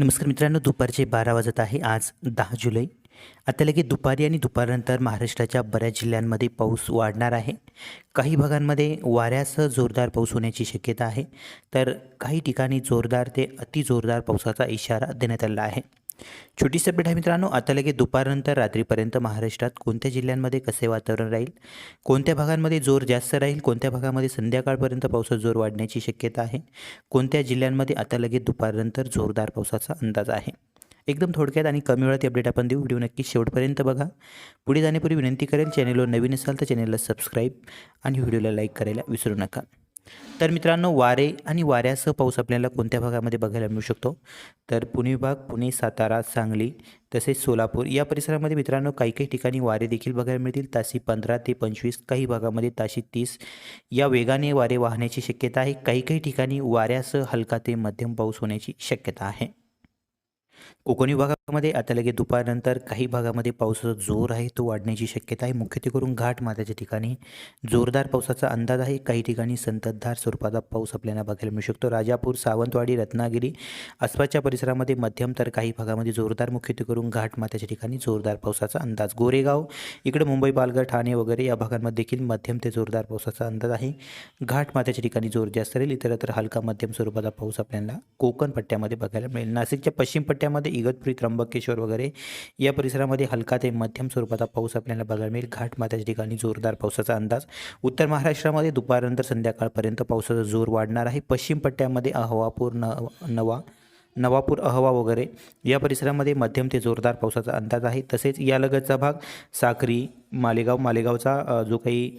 नमस्कार मित्रांनो दुपारचे बारा वाजत आहे आज दहा जुलै. आता लगेच दुपारी आणि दुपारनंतर महाराष्ट्राच्या बऱ्याच जिल्ह्यांमध्ये पाऊस वाढणार आहे. काही भागांमध्ये वाऱ्यासह जोरदार पाऊस होण्याची शक्यता आहे. तर काही ठिकाणी जोरदार ते अतिजोरदार पावसाचा इशारा देण्यात आला आहे. छोटी अपडेट आहे मित्रांनो आता लगेच दुपारनंतर रात्रीपर्यंत महाराष्ट्रात कोणत्या जिल्ह्यांमध्ये कसे वातावरण राहील? कोणत्या भागांमध्ये जोर जास्त राहील? कोणत्या भागामध्ये संध्याकाळपर्यंत पावसाचा जोर वाढण्याची शक्यता आहे? कोणत्या जिल्ह्यांमध्ये आता लगेच दुपारनंतर जोरदार पावसाचा अंदाज आहे? एकदम थोडक्यात आणि कमी वेळात अपडेट आपण देऊ. व्हिडिओ नक्की शेवटपर्यंत बघा. पुढे जाण्यापूर्वी विनंती करेल चॅनेलवर नवीन असाल तर चॅनेलला सबस्क्राईब आणि व्हिडिओला लाईक करायला विसरू नका. तर मित्रांनो वारे आणि वाऱ्यासह पाऊस आपल्याला कोणत्या भागामध्ये बघायला मिळू शकतो? तर पुणे विभाग पुणे सातारा सांगली तसेच सोलापूर या परिसरामध्ये मित्रांनो काही काही ठिकाणी वारे देखील बघायला मिळतील. ताशी पंधरा ते पंचवीस काही भागामध्ये ताशी तीस. या वेगाने वारे वाहण्याची शक्यता आहे. काही काही ठिकाणी वाऱ्यासह हलका ते मध्यम पाऊस होण्याची शक्यता आहे. कोकणी भागामध्ये आता लगेच दुपारनंतर काही भागामध्ये पावसाचा जोर आहे. तो वाढण्याची शक्यता आहे. मुख्यत्वे करून घाट माथ्याच्या ठिकाणी जोरदार पावसाचा अंदाज आहे. काही ठिकाणी संततधार स्वरूपाचा पाऊस आपल्याला बघायला मिळू शकतो. राजापूर सावंतवाडी रत्नागिरी आसपासच्या परिसरामध्ये मध्यम तर काही भागामध्ये जोरदार मुख्यत्वे करून घाट माथ्याच्या ठिकाणी जोरदार पावसाचा अंदाज. गोरेगाव इकडे मुंबई पालघर ठाणे वगैरे या भागांमध्ये देखील मध्यम ते जोरदार पावसाचा अंदाज आहे. घाट माथ्याच्या ठिकाणी जोर जास्त राहील. इतरत्र हलका मध्यम स्वरूपाचा पाऊस आपल्याला कोकण पट्ट्यामध्ये बघायला मिळेल. नाशिकच्या पश्चिम पट्ट्या पट्ट्यामध्ये इगतपुरी त्र्यंबकेश्वर वगैरे या परिसरामध्ये हलका ते मध्यम स्वरूपाचा पाऊस आपल्याला बघायला मिळेल. घाट माथ्याच्या ठिकाणी जोरदार पावसाचा अंदाज. उत्तर महाराष्ट्रामध्ये दुपारनंतर संध्याकाळपर्यंत पावसाचा जोर वाढणार आहे. पश्चिम पट्ट्यामध्ये अहवापूर न नवा नवापूर अहवा वगैरे या परिसरामध्ये मध्यम ते जोरदार पावसाचा अंदाज आहे. तसेच यालगतचा भाग साक्री मालेगाव मालेगावचा जो काही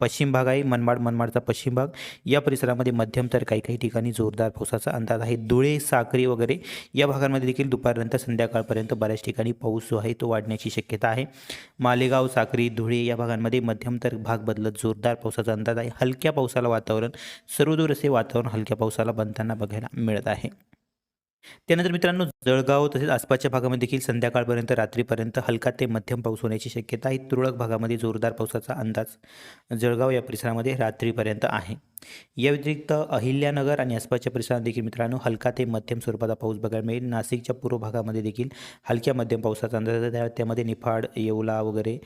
पश्चिम भाग आहे मनमाड मनमाडचा पश्चिम भाग. या परिसरामध्ये मध्यम तर काही काही ठिकाणी जोरदार पावसाचा अंदाज आहे. धुळे साक्री वगैरे या भागांमध्ये देखील दुपारनंतर संध्याकाळपर्यंत बऱ्याच ठिकाणी पाऊस जो आहे तो वाढण्याची शक्यता आहे. मालेगाव साक्री धुळे या भागांमध्ये मध्यम तर भाग बदलत जोरदार पावसाचा अंदाज आहे. हलक्या पावसाला वातावरण सर्वदूर असे वातावरण हलक्या पावसाला बनताना बघायला मिळत आहे. त्यानंतर मित्रांनो जळगाव तसेच आसपासच्या भागामध्ये देखील संध्याकाळपर्यंत रात्रीपर्यंत हलका ते मध्यम पाऊस होण्याची शक्यता आहे. तुरळक भागामध्ये जोरदार पावसाचा अंदाज जळगाव या परिसरामध्ये रात्रीपर्यंत आहे. या व्यतिरिक्त अहिल्यानगर आणि आसपासच्या परिसरात देखील मित्रांनो हलका ते मध्यम स्वरूपाचा पाऊस बघायला मिळेल. नाशिकच्या पूर्व भागामध्ये देखील हलक्या मध्यम पावसाचा अंदाज आहे. त्यामध्ये निफाड येवला वगैरे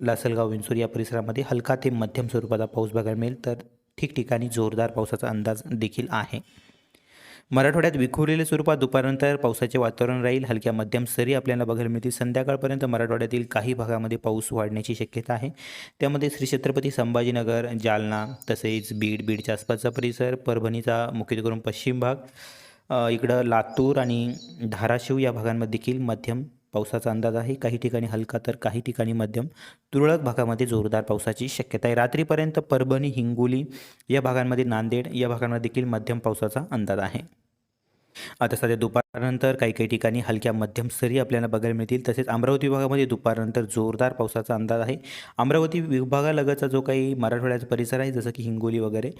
लासलगाव विंचूर या परिसरामध्ये हलका ते मध्यम स्वरूपाचा पाऊस बघायला मिळेल. तर ठिकठिकाणी जोरदार पावसाचा अंदाज देखील आहे. मराठवाड्यात विखुरलेल्या स्वरूपात दुपारनंतर पावसाचे वातावरण राहील. हलक्या मध्यम सरी आपल्याला बघायला मिळतील. संध्याकाळपर्यंत मराठवाड्यातील काही भागामध्ये पाऊस वाढण्याची शक्यता आहे. त्यामध्ये श्री छत्रपती संभाजीनगर जालना तसेच बीड बीडच्या आसपासचा परिसर परभणीचा मुख्यत्वे करून पश्चिम भाग इकडं लातूर आणि धाराशिव या भागांमध्ये देखील मध्यम पावसाचा अंदाज आहे. काही ठिकाणी हलका तर काही ठिकाणी मध्यम. तुरळक भागामध्ये जोरदार पावसाची शक्यता आहे. रात्रीपर्यंत परभणी हिंगोली या भागांमध्ये नांदेड या भागांमध्ये देखील मध्यम पावसाचा अंदाज आहे. आता सध्या दुपारनंतर काही काही ठिकाणी हलक्या मध्यम सरी आपल्याला बघायला मिळतील. तसेच अमरावती विभागामध्ये दुपारनंतर जोरदार पावसाचा अंदाज आहे. अमरावती विभागालगतचा जो काही मराठवाड्याचा परिसर आहे जसं की हिंगोली वगैरे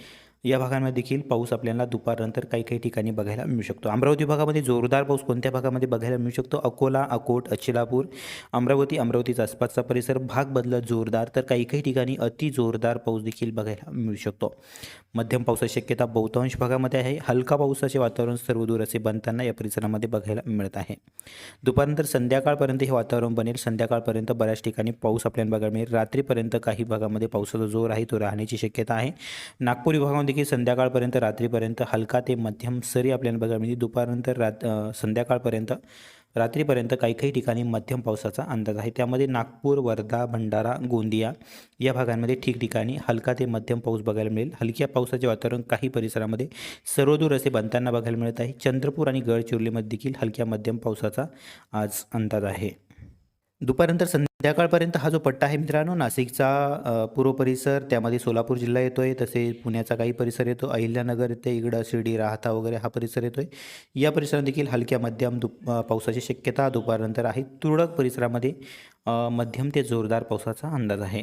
या भागांमध्ये देखील पाऊस आपल्याला दुपारनंतर काही काही ठिकाणी बघायला मिळू शकतो. अमरावती विभागामध्ये जोरदार पाऊस कोणत्या भागामध्ये बघायला मिळू शकतो? अकोला अकोट अचिलापूर अमरावती अमरावतीचा आसपासचा परिसर भाग बदलत जोरदार तर काही काही ठिकाणी अति जोरदार पाऊस देखील बघायला मिळू शकतो. मध्यम पावसाची शक्यता बहुतांश भागामध्ये आहे. हलका पावसाचे वातावरण सर्वदूर असे बनताना या परिसरामध्ये बघायला मिळत आहे. दुपारनंतर संध्याकाळपर्यंत हे वातावरण बनेल. संध्याकाळपर्यंत बऱ्याच ठिकाणी पाऊस आपल्याला बघायला मिळेल. रात्रीपर्यंत काही भागामध्ये पावसाचा जोर आहे तो राहण्याची शक्यता आहे. नागपूर विभागामध्ये देखील संध्याकाळपर्यंत रात्रीपर्यंत हलका ते मध्यम सरी आपल्याला बघायला मिळते दुपारनंतर रात संध्याकाळपर्यंत रात्रीपर्यंत काही काही ठिकाणी मध्यम पावसाचा अंदाज आहे. त्यामध्ये नागपूर वर्धा भंडारा गोंदिया या भागांमध्ये ठिकठिकाणी हलका ते मध्यम पाऊस बघायला मिळेल. हलक्या पावसाचे वातावरण काही परिसरामध्ये सर्वदूर असे बनताना बघायला मिळत आहे. चंद्रपूर आणि गडचिरोलीमध्ये देखील हलक्या मध्यम पावसाचा आज अंदाज आहे. दुपारनंतर संध्याकाळपर्यंत हा जो पट्टा आहे मित्रांनो नाशिकचा पूर्व परिसर त्यामध्ये सोलापूर जिल्हा येतो आहे तसे पुण्याचा काही परिसर येतो अहिल्यानगर येते इकडं शिर्डी राहता वगैरे हा परिसर येतो आहे या परिसरात देखील हलक्या मध्यम दुप पावसाची शक्यता दुपारनंतर आहे. तुरळक परिसरामध्ये मध्यम ते जोरदार पावसाचा अंदाज आहे.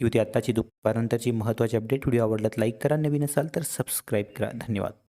ही होती आत्ताची दुपारनंतरची महत्त्वाची अपडेट. व्हिडिओ आवडल्यात लाईक करा. नवीन असाल तर सबस्क्राईब करा. धन्यवाद.